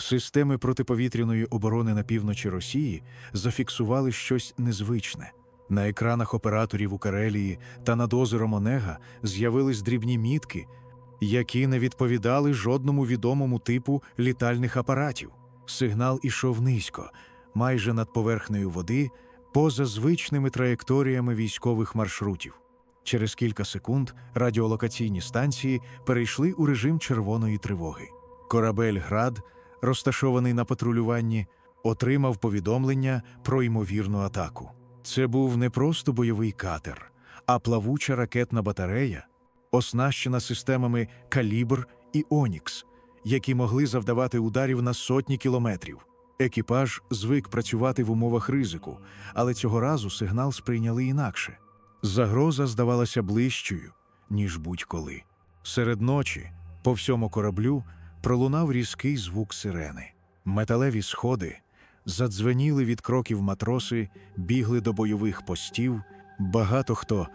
Системи протиповітряної оборони на півночі Росії зафіксували щось незвичне. На екранах операторів у Карелії та над озером Онега з'явились дрібні мітки, які не відповідали жодному відомому типу літальних апаратів. Сигнал ішов низько, майже над поверхнею води, поза звичними траєкторіями військових маршрутів. Через кілька секунд радіолокаційні станції перейшли у режим червоної тривоги. Корабель Град, розташований на патрулюванні, отримав повідомлення про ймовірну атаку. Це був не просто бойовий катер, а плавуча ракетна батарея, оснащена системами Калібр і Онікс, які могли завдавати ударів на сотні кілометрів. Екіпаж звик працювати в умовах ризику, але цього разу сигнал сприйняли інакше. Загроза здавалася ближчою, ніж будь-коли. Серед ночі, по всьому кораблю, пролунав різкий звук сирени. Металеві сходи задзвеніли від кроків матроси, бігли до бойових постів, багато хто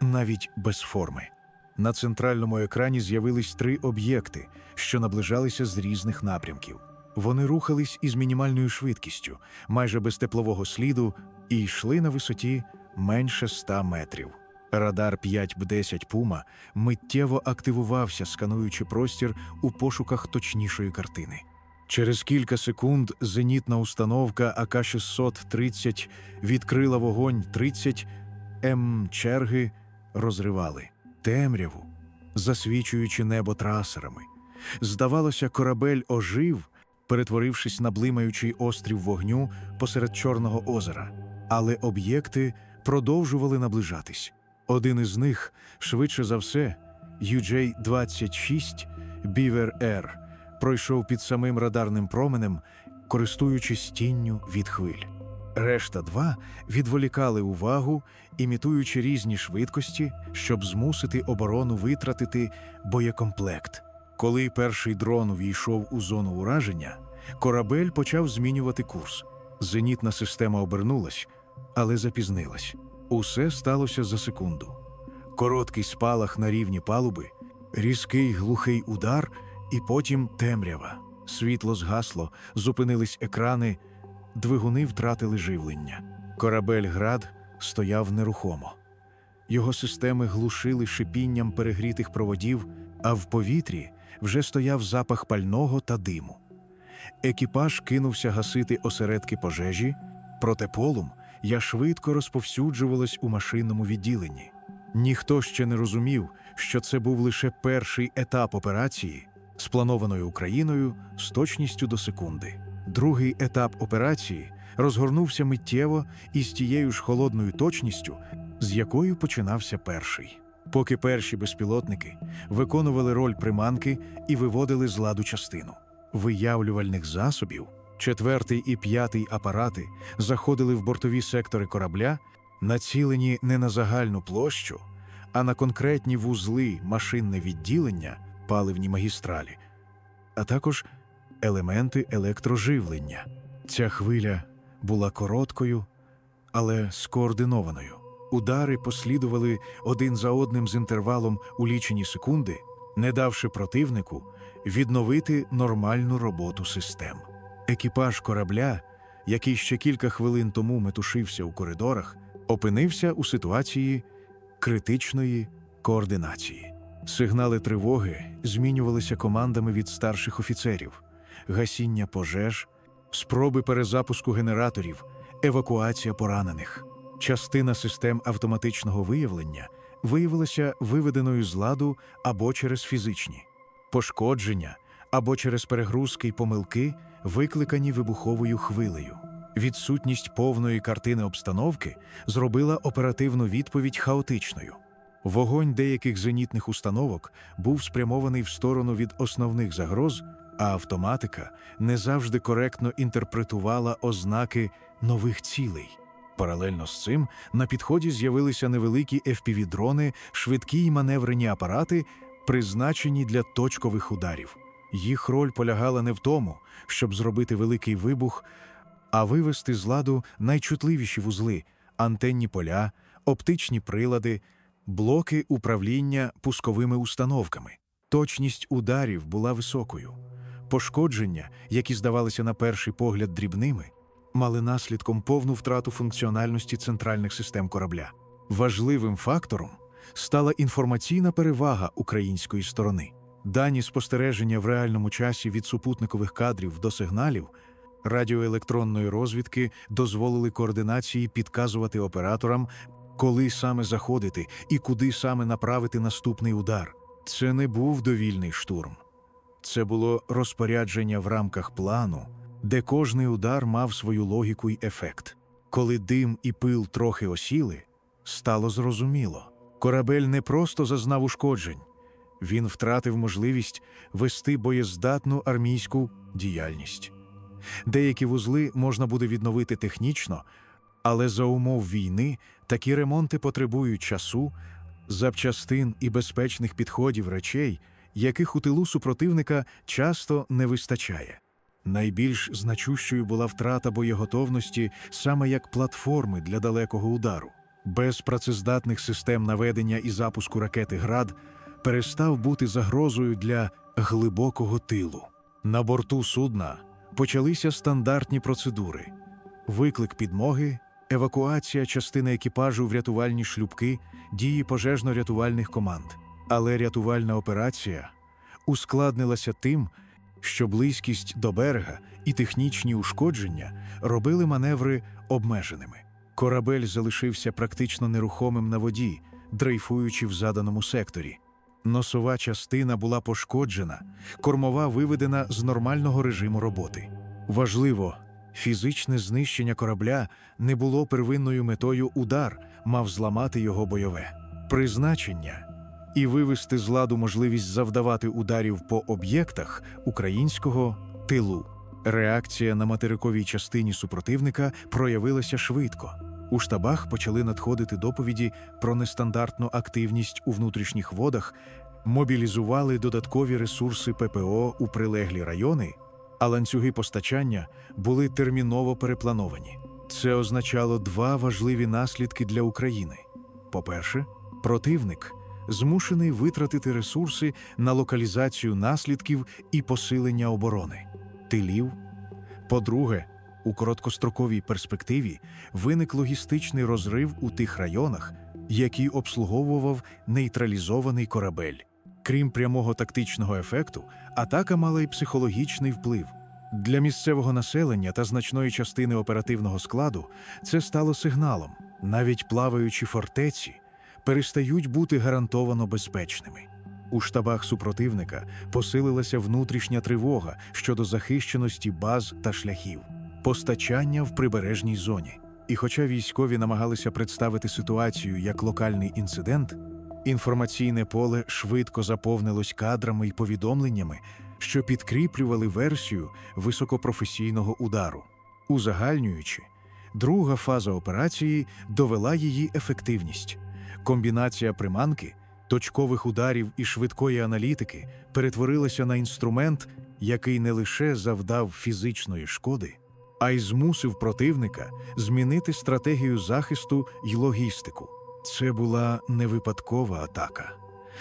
навіть без форми. На центральному екрані з'явились три об'єкти, що наближалися з різних напрямків. Вони рухались із мінімальною швидкістю, майже без теплового сліду, і йшли на висоті менше 100 метрів. Радар 5Б10 Пума миттєво активувався, скануючи простір у пошуках точнішої картини. Через кілька секунд зенітна установка АК-630 відкрила вогонь 30 М черги розривали темряву, засвічуючи небо трасерами. Здавалося, корабель ожив, перетворившись на блимаючий острів вогню посеред Чорного озера. Але об'єкти продовжували наближатись. Один із них, швидше за все, UJ-26 Beaver Air, пройшов під самим радарним променем, користуючись тінню від хвиль. Решта два відволікали увагу, імітуючи різні швидкості, щоб змусити оборону витратити боєкомплект. Коли перший дрон увійшов у зону ураження, корабель почав змінювати курс. Зенітна система обернулась, але запізнилась. Усе сталося за секунду. Короткий спалах на рівні палуби, різкий глухий удар, і потім темрява. Світло згасло, зупинились екрани, двигуни втратили живлення. Корабель Град стояв нерухомо. Його системи глушили шипінням перегрітих проводів, а в повітрі вже стояв запах пального та диму. Екіпаж кинувся гасити осередки пожежі, проте полум я швидко розповсюджувалось у машинному відділенні. Ніхто ще не розумів, що це був лише перший етап операції, спланованої Україною з точністю до секунди. Другий етап операції розгорнувся миттєво і з тією ж холодною точністю, з якою починався перший. Поки перші безпілотники виконували роль приманки і виводили з ладу частину виявлювальних засобів, четвертий і п'ятий апарати заходили в бортові сектори корабля, націлені не на загальну площу, а на конкретні вузли, машинне відділення, паливні магістралі, а також елементи електроживлення. Ця хвиля була короткою, але скоординованою. Удари послідували один за одним з інтервалом у лічені секунди, не давши противнику відновити нормальну роботу систем. Екіпаж корабля, який ще кілька хвилин тому метушився у коридорах, опинився у ситуації критичної координації. Сигнали тривоги змінювалися командами від старших офіцерів, гасіння пожеж, спроби перезапуску генераторів, евакуація поранених. Частина систем автоматичного виявлення виявилася виведеною з ладу або через фізичні пошкодження, або через перегрузки й помилки, викликані вибуховою хвилею. Відсутність повної картини обстановки зробила оперативну відповідь хаотичною. Вогонь деяких зенітних установок був спрямований в сторону від основних загроз, а автоматика не завжди коректно інтерпретувала ознаки нових цілей. Паралельно з цим на підході з'явилися невеликі FPV-дрони, швидкі й маневрені апарати, призначені для точкових ударів. Їх роль полягала не в тому, щоб зробити великий вибух, а вивести з ладу найчутливіші вузли, антенні поля, оптичні прилади, блоки управління пусковими установками. Точність ударів була високою. Пошкодження, які здавалися на перший погляд дрібними, мали наслідком повну втрату функціональності центральних систем корабля. Важливим фактором стала інформаційна перевага української сторони. Дані спостереження в реальному часі від супутникових кадрів до сигналів радіоелектронної розвідки дозволили координації підказувати операторам, коли саме заходити і куди саме направити наступний удар. Це не був довільний штурм. Це було розпорядження в рамках плану, де кожний удар мав свою логіку й ефект. Коли дим і пил трохи осіли, стало зрозуміло. Корабель не просто зазнав ушкоджень, він втратив можливість вести боєздатну армійську діяльність. Деякі вузли можна буде відновити технічно, але за умов війни такі ремонти потребують часу, запчастин і безпечних підходів речей, яких у тилу супротивника часто не вистачає. Найбільш значущою була втрата боєготовності саме як платформи для далекого удару. Без працездатних систем наведення і запуску ракети Град перестав бути загрозою для глибокого тилу. На борту судна почалися стандартні процедури: виклик підмоги, евакуація частини екіпажу в рятувальні шлюбки, дії пожежно-рятувальних команд. Але рятувальна операція ускладнилася тим, що близькість до берега і технічні ушкодження робили маневри обмеженими. Корабель залишився практично нерухомим на воді, дрейфуючи в заданому секторі. Носова частина була пошкоджена, кормова виведена з нормального режиму роботи. Важливо, фізичне знищення корабля не було первинною метою удар, мав зламати його бойове призначення і вивести з ладу можливість завдавати ударів по об'єктах українського тилу. Реакція на материковій частині супротивника проявилася швидко. У штабах почали надходити доповіді про нестандартну активність у внутрішніх водах, мобілізували додаткові ресурси ППО у прилеглі райони, а ланцюги постачання були терміново переплановані. Це означало два важливі наслідки для України. По-перше, противник змушений витратити ресурси на локалізацію наслідків і посилення оборони, тилів. По-друге, у короткостроковій перспективі виник логістичний розрив у тих районах, які обслуговував нейтралізований корабель. Крім прямого тактичного ефекту, атака мала й психологічний вплив. Для місцевого населення та значної частини оперативного складу це стало сигналом. Навіть плаваючі фортеці перестають бути гарантовано безпечними. У штабах супротивника посилилася внутрішня тривога щодо захищеності баз та шляхів, постачання в прибережній зоні. І хоча військові намагалися представити ситуацію як локальний інцидент, інформаційне поле швидко заповнилось кадрами і повідомленнями, що підкріплювали версію високопрофесійного удару. Узагальнюючи, друга фаза операції довела її ефективність. Комбінація приманки, точкових ударів і швидкої аналітики перетворилася на інструмент, який не лише завдав фізичної шкоди, а й змусив противника змінити стратегію захисту й логістику. Це була не випадкова атака,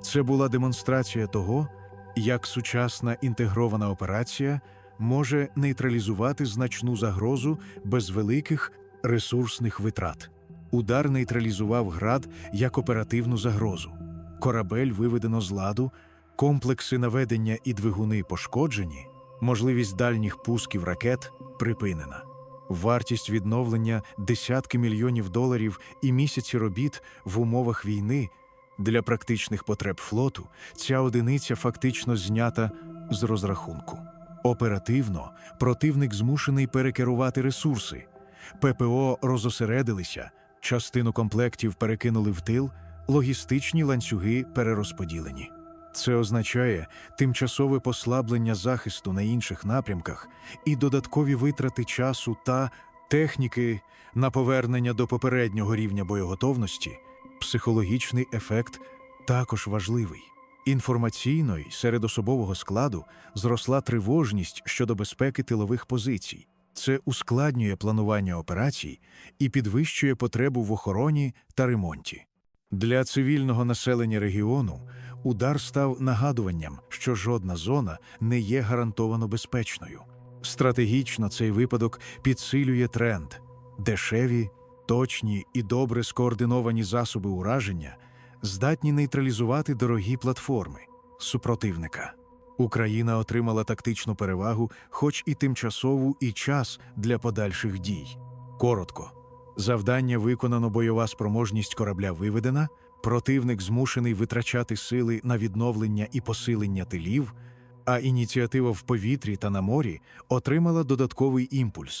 це була демонстрація того, як сучасна інтегрована операція може нейтралізувати значну загрозу без великих ресурсних витрат. Удар нейтралізував град як оперативну загрозу. Корабель виведено з ладу, комплекси наведення і двигуни пошкоджені, можливість дальніх пусків ракет припинена. Вартість відновлення десятки мільйонів доларів і місяці робіт в умовах війни для практичних потреб флоту ця одиниця фактично знята з розрахунку. Оперативно противник змушений перекерувати ресурси. ППО розосередилися, частину комплектів перекинули в тил, логістичні ланцюги перерозподілені. Це означає тимчасове послаблення захисту на інших напрямках і додаткові витрати часу та техніки на повернення до попереднього рівня боєготовності. Психологічний ефект також важливий. Інформаційно й серед особового складу зросла тривожність щодо безпеки тилових позицій. Це ускладнює планування операцій і підвищує потребу в охороні та ремонті. Для цивільного населення регіону удар став нагадуванням, що жодна зона не є гарантовано безпечною. Стратегічно цей випадок підсилює тренд дешеві, точні і добре скоординовані засоби ураження здатні нейтралізувати дорогі платформи супротивника. Україна отримала тактичну перевагу, хоч і тимчасову, і час для подальших дій. Коротко. Завдання виконано, бойова спроможність корабля виведена, противник змушений витрачати сили на відновлення і посилення тилів, а ініціатива в повітрі та на морі отримала додатковий імпульс